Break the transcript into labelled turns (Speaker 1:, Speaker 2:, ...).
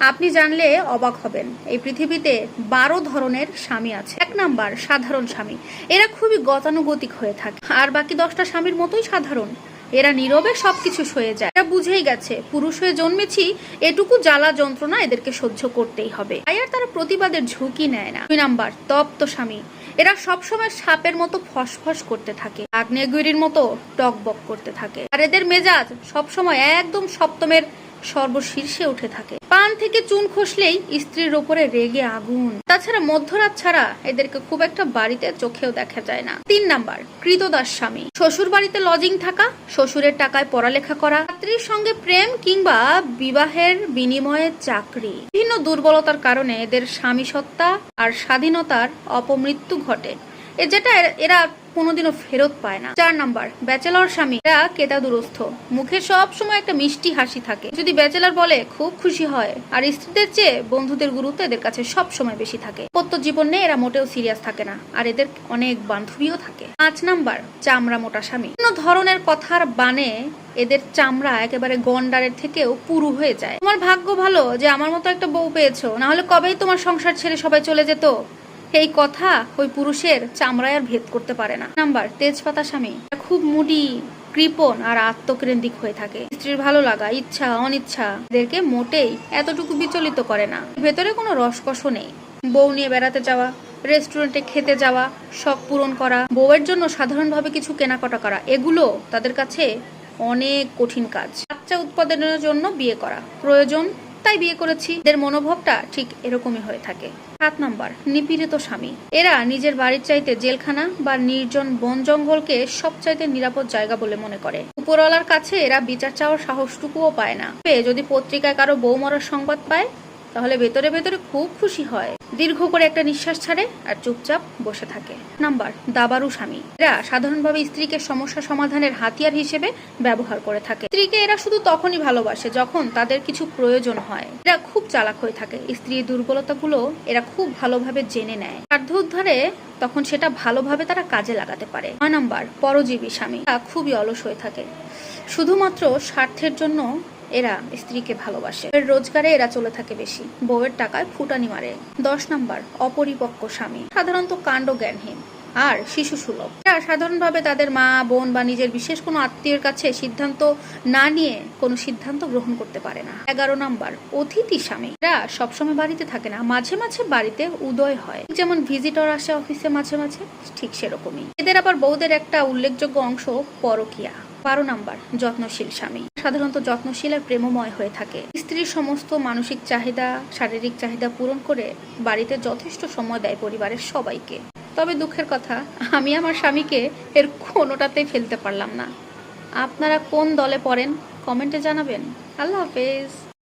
Speaker 1: আপনি জানলে অবাক হবেন। এই পৃথিবীতে বারো ধরনের স্বামী আছে। এক নাম্বার, সাধারণ স্বামী। এরা খুবই গতানুগতিক হয়ে থাকে। আর বাকি দশটা স্বামীর মতোই সাধারণ। এরা নীরবে সবকিছু সয়ে যায়। এরা বুঝেই গেছে, পুরুষ হয়ে জন্মেছি, এটুকু জ্বালা যন্ত্রণা এদেরকে সহ্য করতেই হবে। তাই আর তারা প্রতিবাদের ঝুঁকি নেয় না। দুই নাম্বার, তপ্ত স্বামী। এরা সবসময় সাপের মতো ফসফস করতে থাকে। আগ্নেয়গিরির মতো টকবক করতে থাকে। আর এদের মেজাজ সবসময় একদম সপ্তমের সর্বশীর্ষে উঠে থাকে। পান থেকে চুন খসলেই স্ত্রীর ওপরে রেগে আগুন। তাছাড়া মধ্যরাত ছাড়া এদেরকে খুব একটা বাড়িতে চোখেও দেখা যায় না। তিন নাম্বার, কৃতদাস স্বামী। শ্বশুর বাড়িতে লজিং থাকা, শ্বশুরের টাকায় পড়ালেখা করা, স্ত্রীর সঙ্গে প্রেম কিংবা বিবাহের বিনিময়ে চাকরি। বিভিন্ন দুর্বলতার কারণে এদের স্বামী সত্তা আর স্বাধীনতার অপমৃত্যু ঘটে। এ যেটা এরা- এরা কোনোদিনও ফেরত পায় না। চার নাম্বার, ব্যাচেলর স্বামী। এরা কেতা দুরস্থ। মুখে সব সময় একটা মিষ্টি হাসি থাকে। যদি ব্যাচেলর বলে, খুব খুশি হয়। আর স্ত্রীদের চেয়ে বন্ধুদের গুরুত্ব এদের কাছে সব সময় বেশি থাকে। প্রত্য জীবন এরা মোটেও সিরিয়াস থাকে না, আর এদের অনেক বান্ধবীও থাকে। পাঁচ নাম্বার, চামড়া মোটা স্বামী। বিভিন্ন ধরনের কথার বানে এদের চামড়া একেবারে গন্ডারের থেকেও পুরু হয়ে যায়। তোমার ভাগ্য ভালো যে আমার মতো একটা বউ পেয়েছ। না হলে কবেই তোমার সংসার ছেড়ে সবাই চলে যেত? এই কথা ওই পুরুষের চামড়ায় আর ভেদ করতে পারে না। নাম্বার, তেজপাতা স্বামী। খুব মুডি, কৃপণ আর আত্মকেন্দ্রিক হয়ে থাকে। স্ত্রীর ভালো লাগা, ইচ্ছা, অনিচ্ছা এদেরকে মোটেই এতটুকু বিচলিত করে না। ভেতরে কোনো রসকস নেই। বউ নিয়ে বেড়াতে যাওয়া, রেস্টুরেন্টে খেতে যাওয়া, শখ পূরণ করা, বউয়ের জন্য সাধারণভাবে কিছু কেনাকাটা করা, এগুলো তাদের কাছে অনেক কঠিন কাজ। বাচ্চা উৎপাদনের জন্য বিয়ে করা। প্রয়োজন তাই বিয়ে করেছি। এদের মনোভাবটা ঠিক এরকমই হয়ে থাকে। সাত নম্বর, নিপীড়িত স্বামী। এরা নিজের বাড়ির চাইতে জেলখানা বা নির্জন বন জঙ্গলকে সবচাইতে নিরাপদ জায়গা বলে মনে করে। উপরওয়ালার কাছে এরা বিচার চাওয়ার সাহসটুকুও পায় না। যদি পত্রিকায় কারও বউ মরার সংবাদ পায় তাহলে ভেতরে ভেতরে খুব খুশি হয়। দীর্ঘ করে একটা নিঃশ্বাস ছাড়ে আর চুপচাপ বসে থাকে। নাম্বার দাবারু স্বামী। এরা সাধারণভাবে স্ত্রীকে সমস্যা সমাধানের হাতিয়ার হিসেবে ব্যবহার করে থাকে। স্ত্রীকে এরা শুধু তখনই ভালোবাসে যখন তাদের কিছু প্রয়োজন হয়। এরা খুব চালাক হয়ে থাকে। স্ত্রীর দুর্বলতাগুলো এরা খুব ভালোভাবে জেনে নেয়। স্বার্থ উদ্ধারে তখন সেটা ভালোভাবে তারা কাজে লাগাতে পারে। নয় নাম্বার, পরজীবী স্বামী। খুবই অলস হয়ে থাকে। শুধুমাত্র স্বার্থের জন্য এরা স্ত্রীকে ভালোবাসে। এর রোজগারে এরা চলে থাকে বেশি। বউয়ের টাকায় ফুটানি মারে। দশ নাম্বার, অপরিপক্ক স্বামী। সাধারণত কাণ্ড জ্ঞানহীন আর শিশু সুলভ এরা সাধারণভাবে তাদের মা, বোন বা নিজের বিশেষ কোনো আত্মীয়ের কাছে সিদ্ধান্ত না নিয়ে কোনো সিদ্ধান্ত গ্রহণ করতে পারে না। এগারো নাম্বার, অতিথি স্বামী। এরা সবসময় বাড়িতে থাকে না। মাঝে মাঝে বাড়িতে উদয় হয়। যেমন ভিজিটর আসে অফিসে মাঝে মাঝে, ঠিক সেরকমই। এদের আবার বউদের একটা উল্লেখযোগ্য অংশ পরকিয়া। বারো নাম্বার, যত্নশীল স্বামী। সাধারণত যত্নশীল আর প্রেমময় হয়ে থাকে। স্ত্রীর সমস্ত মানসিক চাহিদা, শারীরিক চাহিদা পূরণ করে বাড়িতে যথেষ্ট সময় দেয় পরিবারের সবাইকে। তবে দুঃখের কথা, আমি আমার স্বামীকে এর কোনোটাতেই ফেলতে পারলাম না। আপনারা কোন দলে পড়েন, কমেন্টে জানাবেন। আল্লাহ হাফেজ।